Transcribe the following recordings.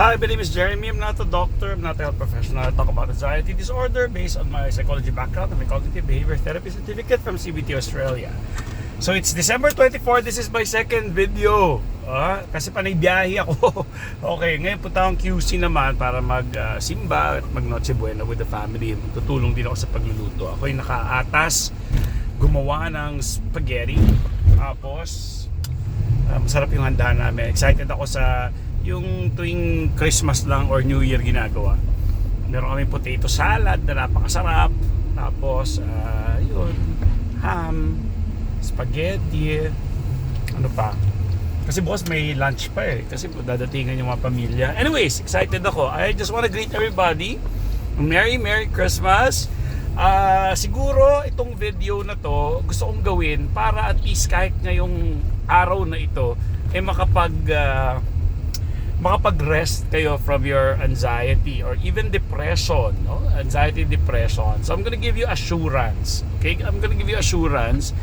Hi, my name is Jeremy. I'm not a doctor. I'm not a health professional. I talk about anxiety disorder based on my psychology background and my cognitive behavior therapy certificate from CBT Australia. So it's December 24. This is my second video. Ah, kasi panay biyahe ako. okay, ngayon punta akong QC naman para mag-simba at mag Noche Buena with the family. Tutulong din ako sa pagluluto. Ako ay nakaatas gumawa ng spaghetti. Tapos, ah, masarap yung handa namin. Excited ako sa yung tuwing Christmas lang or New Year ginagawa. Meron kami potato salad na napakasarap. Tapos, ah, yun, ham, spaghetti, ano pa. Kasi boss, may lunch pa eh. Kasi dadatingan yung mga pamilya. Anyways, excited ako. I just want to greet everybody. Merry, Merry Christmas. Ah, siguro itong video na to gusto kong gawin para at least kahit ngayong araw na ito eh makapag ah, makapag-rest kayo from your anxiety or even depression, no? Anxiety, depression. So I'm gonna give you assurance. Okay? I'm gonna give you assurance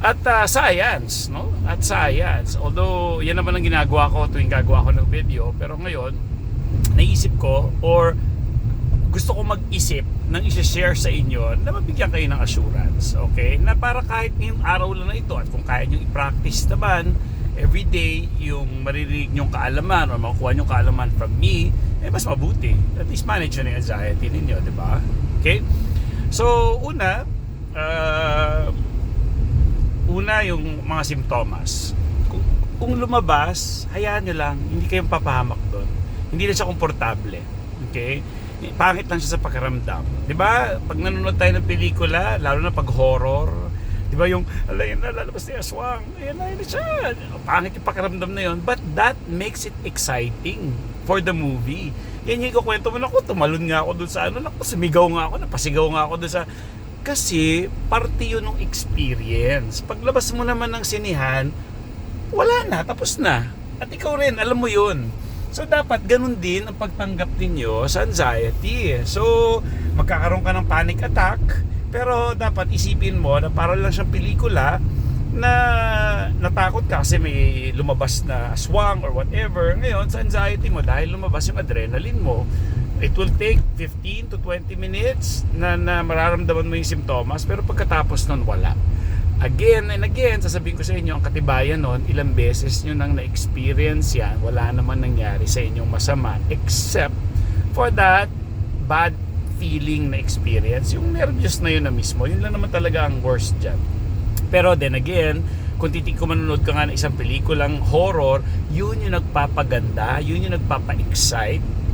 at uh, science, no? At science. Although, yan naman ang ginagawa ko tuwing gagawa ko ng video. Pero ngayon, naisip ko or gusto ko mag-isip ng isi-share sa inyo na mabigyan kayo ng assurance. Okay? Na para kahit ngayong araw lang na ito at kung kaya nyo i-practice naman every day yung maririnig nyong kaalaman or makukuha nyong kaalaman from me, eh mas mabuti. At least manage na yung anxiety ninyo, di ba? Okay? So, una, uh, una yung mga simptomas. Kung, kung lumabas, hayaan nyo lang, hindi kayong papahamak doon. Hindi na siya komportable. Okay? Pangit lang siya sa pakiramdam. 'Di ba? Pag nanonood tayo ng pelikula, lalo na pag horror, 'di ba yung alay na lalabas ni Aswang. Ayan na yun siya. Pangit yung pakiramdam na yun, but that makes it exciting for the movie. Yan yung ikukwento mo na ako, tumalon nga ako dun sa ano, naku, sumigaw nga ako, napasigaw nga ako dun sa kasi parte yun ng experience. Paglabas mo naman ng sinihan, wala na, tapos na. At ikaw rin, alam mo yun. So dapat ganun din ang pagtanggap ninyo sa anxiety. So magkakaroon ka ng panic attack, pero dapat isipin mo na para lang siyang pelikula na natakot ka kasi may lumabas na aswang or whatever. Ngayon sa anxiety mo dahil lumabas yung adrenaline mo, it will take 15 to 20 minutes na, na mararamdaman mo yung simptomas pero pagkatapos nun wala again and again, sasabihin ko sa inyo, ang katibayan nun, ilang beses nyo nang na-experience yan, wala naman nangyari sa inyong masama, except for that bad feeling na experience, yung nervous na yun na mismo, yun lang naman talaga ang worst dyan. Pero then again, kung titig ko manonood ka nga ng isang pelikulang horror, yun yung nagpapaganda, yun yung nagpapa-excite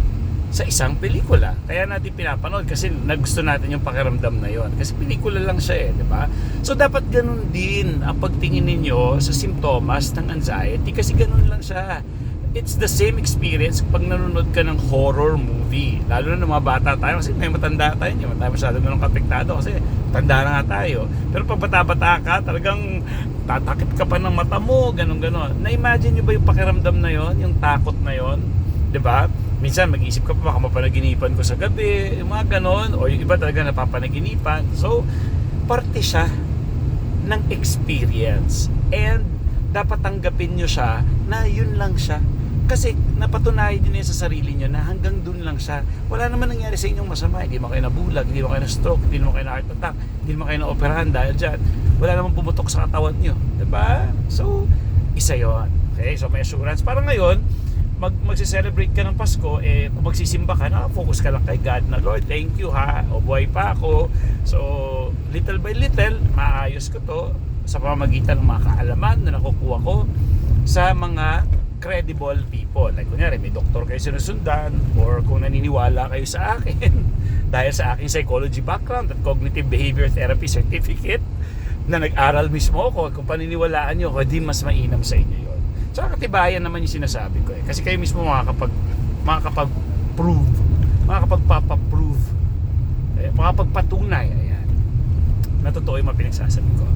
sa isang pelikula. Kaya natin pinapanood kasi nagusto natin yung pakiramdam na yon. Kasi pelikula lang siya eh, di ba? So dapat ganun din ang pagtingin ninyo sa simptomas ng anxiety kasi ganun lang siya. It's the same experience pag nanonood ka ng horror movie. Lalo na ng mga bata tayo kasi may matanda tayo, hindi tayo masyado ganun kapektado kasi tanda na nga tayo. Pero pag bata-bata ka, talagang tatakip ka pa ng mata mo, ganun-ganon. Na-imagine nyo ba yung pakiramdam na yon, yung takot na yon, ba? minsan mag-isip ka pa baka mapanaginipan ko sa gabi, yung mga ganon, o yung iba talaga napapanaginipan. So, parte siya ng experience. And, dapat tanggapin nyo siya na yun lang siya. Kasi napatunayan din sa sarili nyo na hanggang dun lang siya. Wala naman nangyari sa inyong masama. Hindi mo kayo nabulag, hindi mo kayo na-stroke, hindi mo kayo na-heart attack, hindi mo kayo na-operahan dahil dyan. Wala naman pumutok sa katawan nyo. Diba? So, isa yon Okay? So, may assurance. Parang ngayon, mag magse-celebrate ka ng Pasko, eh kung magsisimba ka, focus ka lang kay God na Lord, thank you ha. O buhay pa ako. So, little by little, maayos ko to sa pamamagitan ng mga kaalaman na nakukuha ko sa mga credible people. Like kunyari, may doktor kayo sinusundan or kung naniniwala kayo sa akin dahil sa aking psychology background at cognitive behavior therapy certificate na nag-aral mismo ako, kung paniniwalaan nyo ako, di mas mainam sa inyo yun. So katibayan naman yung sinasabi ko eh. Kasi kayo mismo makakapag makakapag-prove, makakapagpapa-prove, eh, makakapagpatunay, ayan, na totoo yung mga pinagsasabi ko.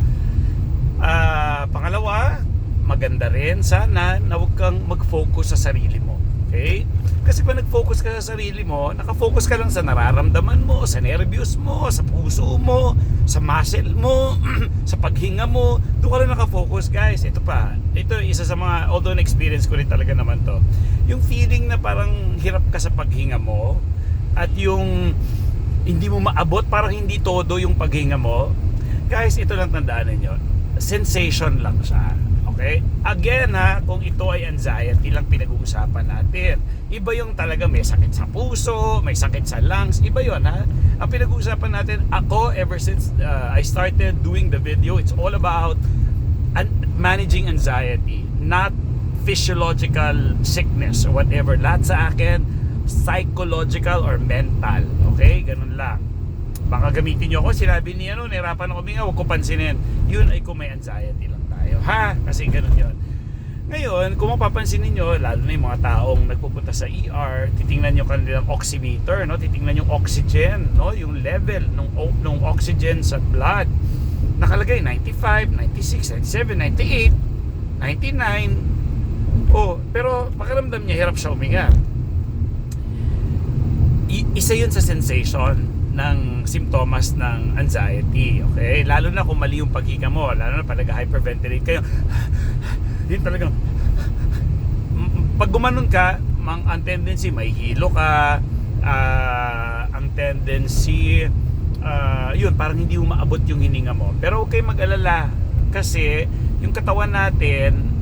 Ah, pangalawa, maganda rin sana na huwag kang mag-focus sa sarili mo. Okay? Kasi pag nag-focus ka sa sarili mo, nakafocus ka lang sa nararamdaman mo, sa nervyos mo, sa puso mo, sa muscle mo, sa paghinga mo. Doon ka lang nakafocus, guys. Ito pa, ito isa sa mga, although na-experience ko rin talaga naman to. Yung feeling na parang hirap ka sa paghinga mo at yung hindi mo maabot, parang hindi todo yung paghinga mo. Guys, ito lang tandaan ninyo. Sensation lang siya. Okay? Again ha, kung ito ay anxiety lang pinag-uusapan natin. Iba yung talaga may sakit sa puso, may sakit sa lungs. Iba yon ha. Ang pinag-uusapan natin, ako ever since uh, I started doing the video, it's all about an- managing anxiety. Not physiological sickness or whatever. Lahat sa akin, psychological or mental. Okay? Ganun lang. Baka gamitin nyo ako, sinabi ni ano, nahirapan ako huminga, huwag ko pansinin. Yun ay kung may anxiety tayo. Ha? Kasi ganun yun. Ngayon, kung mapapansin ninyo, lalo na yung mga taong nagpupunta sa ER, titingnan nyo kanilang oximeter, no? titingnan yung oxygen, no? yung level ng, ng oxygen sa blood. Nakalagay 95, 96, 97, 98, 99. Oh, pero pakiramdam niya hirap siya huminga. I- isa yun sa sensation ng simptomas ng anxiety, okay? Lalo na kung mali yung paghinga mo, lalo na pag nag-hyperventilate kayo, yun talagang M- pag gumanon ka, mang, ang tendency may hilo ka, ah, ang tendency ah, yun, parang hindi mo maabot yung hininga mo. Pero okay mag-alala kasi yung katawan natin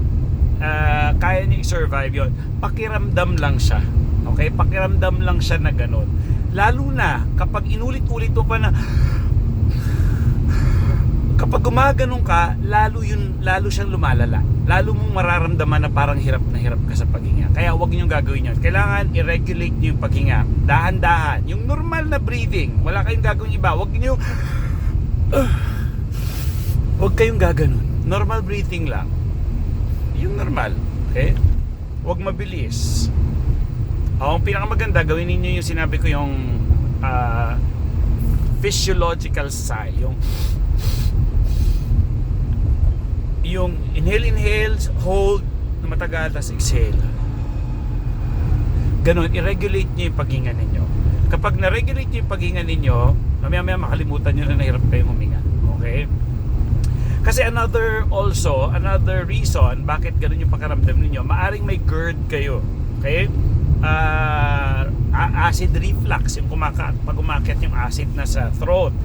ah, kaya niya i-survive yun. Pakiramdam lang siya. Okay? Pakiramdam lang siya na ganun. Lalo na kapag inulit-ulit mo pa na kapag gumaganon ka, lalo yun, lalo siyang lumalala. Lalo mong mararamdaman na parang hirap na hirap ka sa paghinga. Kaya huwag niyo gagawin yun. Kailangan i-regulate niyo yung paghinga. Dahan-dahan. Yung normal na breathing. Wala kayong gagawin iba. Huwag niyo Huwag kayong gaganon. Normal breathing lang. Yung normal. Okay? Huwag mabilis. Oh, ang pinakamaganda, gawin ninyo yung sinabi ko yung ah, physiological sigh. Yung yung inhale, inhale, hold na matagal, tapos exhale. Ganon, i-regulate nyo yung paghinga ninyo. Kapag na-regulate nyo yung paghinga ninyo, mamaya-maya makalimutan nyo na nahirap kayong huminga. Okay? Kasi another also, another reason bakit ganun yung pakaramdam ninyo, maaring may GERD kayo. Okay? A- acid reflux, yung kumaka, pag umakyat yung acid na sa throat.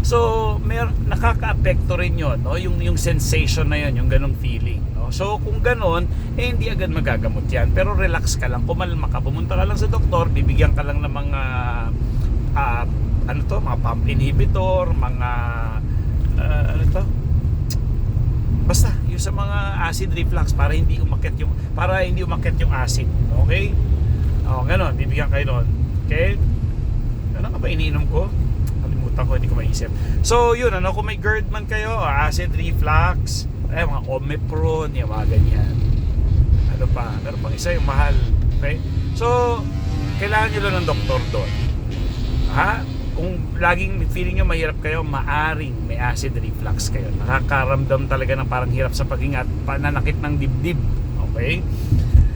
So, may nakaka-apekto rin 'yon, no? Yung yung sensation na 'yon, yung ganong feeling, no? So, kung ganon, eh hindi agad magagamot 'yan, pero relax ka lang, kumalma ka, pumunta ka lang sa doktor, bibigyan ka lang ng mga ah, ano to, mga pump inhibitor, mga ah, ano to? Basta, yung sa mga acid reflux para hindi umakyat yung para hindi umakyat yung acid, okay? Oh, ganon, bibigyan kayo noon. Okay? Ano nga ba iniinom ko? Kalimutan ko, hindi ko maisip. So, yun, ano, kung may GERD man kayo, o acid reflux, eh, mga Omepron, yung mga ganyan. Ano pa? Meron pang isa yung mahal. Okay? So, kailangan nyo lang ng doktor doon. Ha? Kung laging feeling nyo mahirap kayo, maaring may acid reflux kayo. Nakakaramdam talaga ng parang hirap sa paghinga at pananakit ng dibdib. Okay?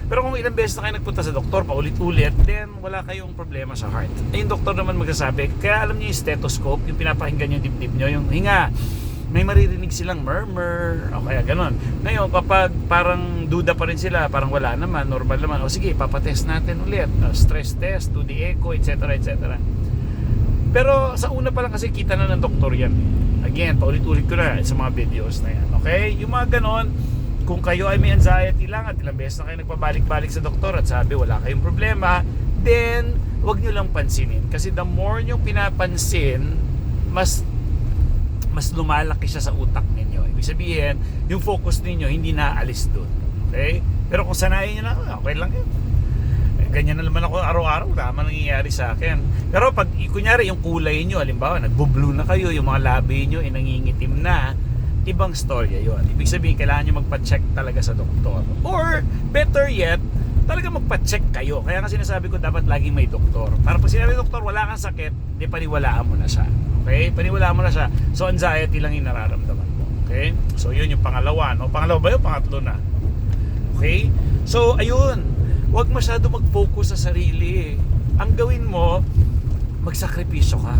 Pero kung ilang beses na kayo nagpunta sa doktor, paulit-ulit, then wala kayong problema sa heart. Eh, yung doktor naman magsasabi, kaya alam niyo yung stethoscope, yung pinapakinggan yung dibdib nyo, yung hinga, may maririnig silang murmur, o kaya ganun. Ngayon, kapag parang duda pa rin sila, parang wala naman, normal naman, o sige, papatest natin ulit, uh, stress test, do the echo, etc. etc. Pero sa una pa lang kasi kita na ng doktor yan. Again, paulit-ulit ko na sa mga videos na yan. Okay? Yung mga ganon, kung kayo ay may anxiety lang at ilang beses na kayo nagpabalik-balik sa doktor at sabi wala kayong problema, then wag nyo lang pansinin. Kasi the more nyo pinapansin, mas mas lumalaki siya sa utak ninyo. Ibig sabihin, yung focus ninyo hindi naalis doon. Okay? Pero kung sanayin nyo na, okay lang yun. Eh, Ganyan na naman ako araw-araw, man nangyayari sa akin. Pero pag, kunyari, yung kulay nyo, halimbawa, nagbo-blue na kayo, yung mga labi nyo, ay nangingitim na, ibang storya yon. Ibig sabihin, kailangan nyo magpa-check talaga sa doktor. Or, better yet, talaga magpa-check kayo. Kaya nga sinasabi ko, dapat laging may doktor. Para pag sinabi doktor, wala kang sakit, di paniwalaan mo na siya. Okay? Paniwalaan mo na siya. So, anxiety lang yung nararamdaman mo. Okay? So, yun yung pangalawa. No? Pangalawa ba yun? Pangatlo na. Okay? So, ayun. Huwag masyado mag-focus sa sarili. Ang gawin mo, magsakripisyo ka.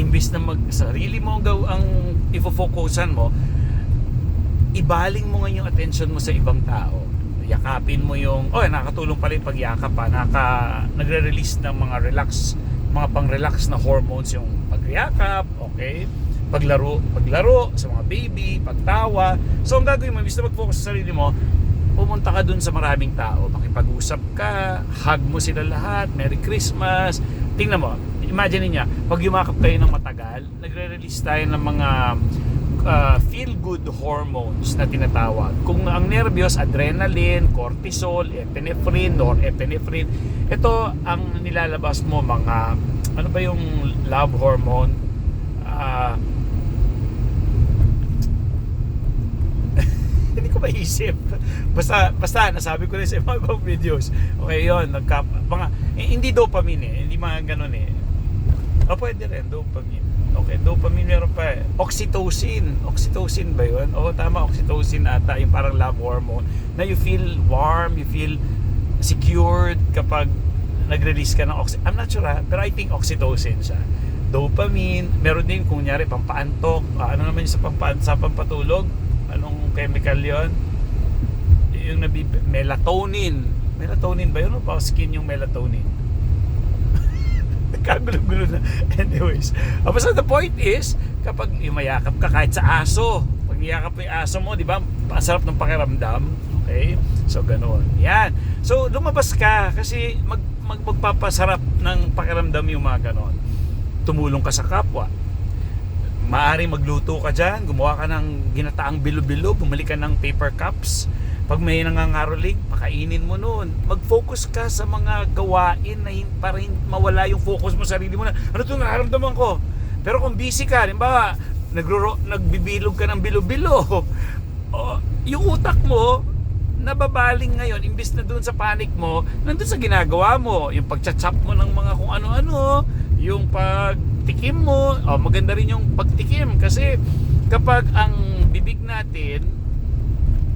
Imbis na mag sarili mo ang, ang ifo-focusan mo, ibaling mo ngayon yung attention mo sa ibang tao. yakapin mo yung, oh, nakakatulong pala yung pagyakap pa, naka, nagre-release ng mga relax, mga pang-relax na hormones yung pagyakap, okay? Paglaro, paglaro sa mga baby, pagtawa. So, ang gagawin mo, imbis mag-focus sa sarili mo, pumunta ka dun sa maraming tao, makipag-usap ka, hug mo sila lahat, Merry Christmas. Tingnan mo, imagine niya, pag yumakap kayo ng matagal, nagre-release tayo ng mga uh, feel-good hormones na tinatawag. Kung ang nervyos, adrenaline, cortisol, epinephrine, or epinephrine, ito ang nilalabas mo mga, ano ba yung love hormone? Ah, hindi ko maisip. Basta, basta, nasabi ko na sa mga videos. Okay, yun. Nagka, mga, eh, hindi dopamine eh. Hindi mga ganun eh. O, pwede rin, dopamine. Okay, dopamine meron pa eh. Oxytocin. Oxytocin ba yun? Oo, tama, oxytocin ata. Yung parang love hormone. Na you feel warm, you feel secured kapag nag-release ka ng oxy. I'm not sure ha, pero I think oxytocin siya. Dopamine, meron din kung nyari pampaantok. Ah, ano naman yung sa, pampa, sa pampatulog? Anong chemical yon? Yung nabi melatonin. Melatonin ba yun? O pa skin yung melatonin? Nagkagulo-gulo na. Anyways. Ah, basta the point is, kapag yumayakap ka kahit sa aso, pag niyakap mo yung aso mo, di ba? Ang sarap ng pakiramdam. Okay? So, ganoon. Yan. So, lumabas ka kasi mag, mag, magpapasarap ng pakiramdam yung mga ganon. Tumulong ka sa kapwa. Maaari magluto ka dyan, gumawa ka ng ginataang bilo-bilo, bumili ka ng paper cups. Pag may nangangaroling, pakainin mo noon. Mag-focus ka sa mga gawain na para mawala yung focus mo sa sarili mo na, ano itong nararamdaman ko? Pero kung busy ka, halimbawa, nagro nagbibilog ka ng bilo-bilo, o, yung utak mo, nababaling ngayon, imbis na doon sa panic mo, nandun sa ginagawa mo, yung pagchat-chop mo ng mga kung ano-ano, yung pagtikim mo, oh, maganda rin yung pagtikim kasi kapag ang bibig natin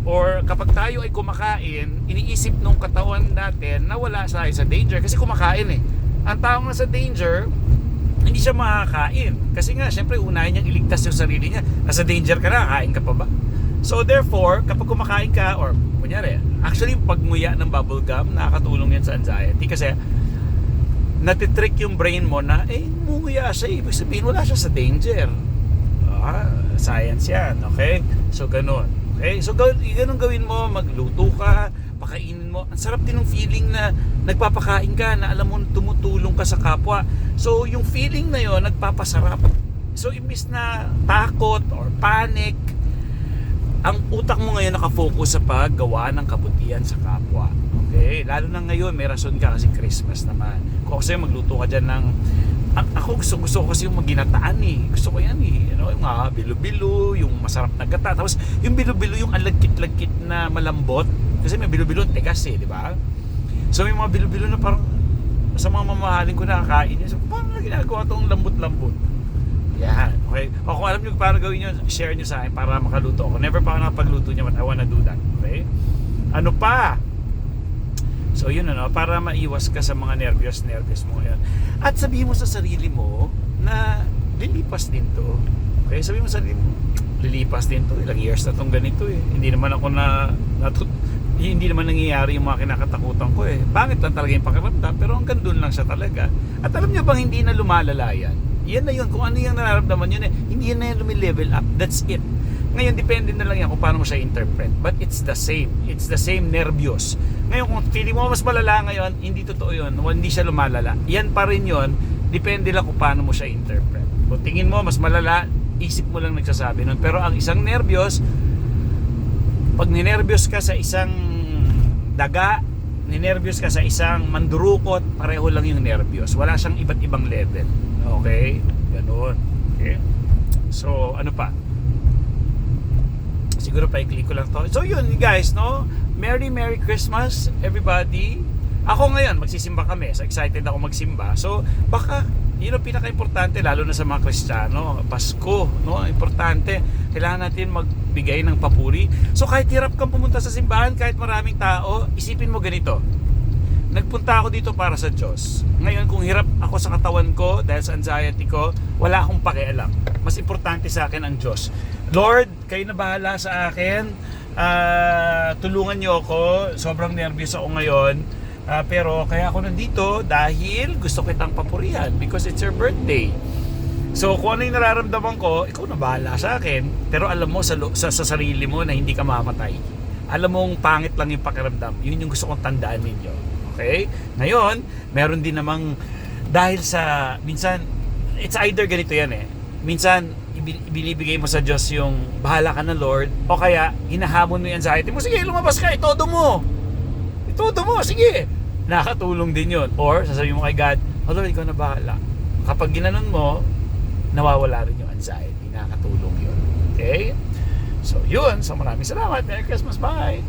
or kapag tayo ay kumakain, iniisip nung katawan natin na wala tayo sa danger kasi kumakain eh. Ang taong nasa danger, hindi siya makakain. Kasi nga, syempre, unahin niyang iligtas yung sarili niya. Nasa danger ka na, kain ka pa ba? So therefore, kapag kumakain ka, or kunyari, actually, pagmuya ng bubble gum, nakakatulong yan sa anxiety. Kasi, natitrick yung brain mo na, eh, munguya siya. Ibig sabihin, wala siya sa danger. Ah, science yan, okay? So, ganun. Okay? So, gawin, ganun gawin mo, magluto ka, pakainin mo. Ang sarap din ng feeling na nagpapakain ka, na alam mo, tumutulong ka sa kapwa. So, yung feeling na yon nagpapasarap. So, imbis na takot or panic, ang utak mo ngayon nakafocus sa paggawa ng kabutihan sa kapwa. Okay? Lalo na ngayon, may rason ka kasi Christmas naman. Kung kasi magluto ka dyan ng... Ako gusto, gusto ko kasi yung maginataan eh. Gusto ko yan eh. Know, yung mga bilo-bilo, yung masarap na gata. Tapos yung bilo-bilo, yung alagkit-lagkit na malambot. Kasi may bilo-bilo, tegas eh, di ba? So may mga bilo-bilo na parang sa mga mamahalin ko nakakain yun. So paano na ginagawa itong lambot-lambot? Yan. Okay. O kung alam nyo paano gawin nyo, share nyo sa akin para makaluto ako. Never pa ako nakapagluto nyo, but I wanna do that. Okay? Ano pa? So yun ano, para maiwas ka sa mga nervyos-nervyos mo ngayon. At sabihin mo sa sarili mo na lilipas din to. Okay? Sabihin mo sa sarili mo, lilipas din to. Ilang years na tong ganito eh. Hindi naman ako na natut hindi naman nangyayari yung mga kinakatakutan ko eh. Pangit lang talaga yung pakiramdam, pero hanggang doon lang siya talaga. At alam nyo bang hindi na lumalala yan? Yan na yun. Kung ano yung nararamdaman yun eh, hindi yan na yung lumilevel up. That's it. Ngayon, depende na lang yan kung paano mo siya interpret. But it's the same. It's the same nervyos. Ngayon, kung feeling mo mas malala ngayon, hindi totoo yun. Hindi siya lumalala. Yan pa rin yun. Depende lang kung paano mo siya interpret. Kung tingin mo mas malala, isip mo lang nagsasabi nun. Pero ang isang nervyos, pag ninervyos ka sa isang daga, ninervyos ka sa isang mandurukot, pareho lang yung nervyos. Wala siyang iba't ibang level. Okay? Ganun. Okay? So, ano pa? Siguro pa i-click ko lang to. So, yun guys, no? Merry Merry Christmas, everybody. Ako ngayon, magsisimba kami. So, excited ako magsimba. So, baka, yun ang pinaka-importante, lalo na sa mga Kristiyano. Pasko, no? Importante. Kailangan natin magbigay ng papuri. So, kahit hirap kang pumunta sa simbahan, kahit maraming tao, isipin mo ganito. Nagpunta ako dito para sa Diyos. Ngayon, kung hirap ako sa katawan ko dahil sa anxiety ko, wala akong pakialam. Mas importante sa akin ang Diyos. Lord, kayo na bahala sa akin. Ah, tulungan niyo ako. Sobrang nervous ako ngayon. Ah, pero kaya ako nandito dahil gusto kitang papurihan because it's your birthday. So kung ano yung nararamdaman ko, ikaw na bahala sa akin. Pero alam mo sa, sa, sa sarili mo na hindi ka mamatay. Alam mong pangit lang yung pakiramdam. Yun yung gusto kong tandaan ninyo. Okay? Ngayon, meron din namang dahil sa minsan it's either ganito yan eh. Minsan ibi- ibinibigay mo sa Diyos yung bahala ka na Lord o kaya hinahamon mo yung anxiety mo. Sige, lumabas ka, itodo mo. Itodo mo, sige. Nakatulong din yun. Or sasabihin mo kay God, oh Lord, ikaw na bahala. Kapag ginanon mo, nawawala rin yung anxiety. Nakakatulong yun. Okay? So, yun. So, maraming salamat. Merry Christmas. Bye!